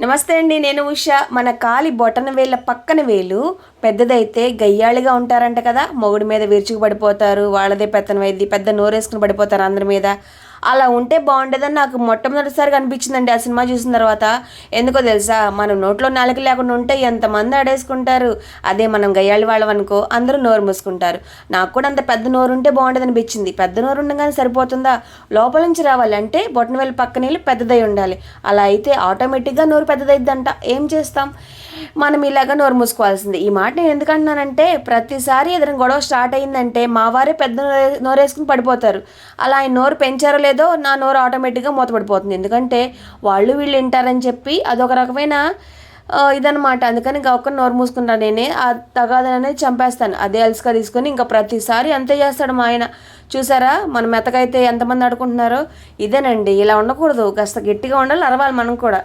నమస్తే అండి నేను ఉష. మన కాలి బొటన వేళ్ళ పక్కన వేలు పెద్దదైతే గయ్యాళిగా ఉంటారంట కదా. మొగుడి మీద విరుచుకు పడిపోతారు వాళ్ళదే పెత్తనం పెద్ద నోరేసుకుని పడిపోతారు అందరి మీద. అలా ఉంటే బాగుండేదని నాకు మొట్టమొదటిసారిగా అనిపించిందండి ఆ సినిమా చూసిన తర్వాత. ఎందుకో తెలుసా? మనం నోట్లో నాలుక లేకుండా ఉంటే ఎంతమంది ఆడేసుకుంటారు? అదే మనం గయ్యాళి వాళ్ళం అనుకో అందరూ నోరు మూసుకుంటారు. నాకు కూడా అంత పెద్ద నోరు ఉంటే బాగుండేది అనిపించింది. పెద్ద నోరు ఉండగానే సరిపోతుందా? లోపల నుంచి రావాలంటే బొట్టన వేలు పక్కన వెళ్ళి పెద్దదై ఉండాలి. అలా అయితే ఆటోమేటిక్గా నోరు పెద్దదైద్దంట. ఏం చేస్తాం? మనం ఇలాగ నోరు మూసుకోవాల్సింది. ఈ మాట నేను ఎందుకంటున్నానంటే ప్రతిసారి ఏదైనా గొడవ స్టార్ట్ అయిందంటే మా వారే పెద్ద నోరే- నోరేసుకుని పడిపోతారు. అలా ఆయన నోరు పెంచారో లేదో నా నోరు ఆటోమేటిక్గా మూతపడిపోతుంది. ఎందుకంటే వాళ్ళు వీళ్ళు వింటారని చెప్పి అదొక రకమైన ఇదనమాట అందుకని ఇంకా ఒక్క నోరు మూసుకుంటాను నేనే ఆ తగాదని అనేది చంపేస్తాను. అదే అలసిగా తీసుకొని ఇంకా ప్రతిసారి అంతే చేస్తాడు మా ఆయన. చూసారా? మన మెతకైతే ఎంతమంది ఆడుకుంటున్నారో? ఇదేనండి. ఇలా ఉండకూడదు. కాస్త గట్టిగా ఉండాలి అరవాలి మనం కూడా.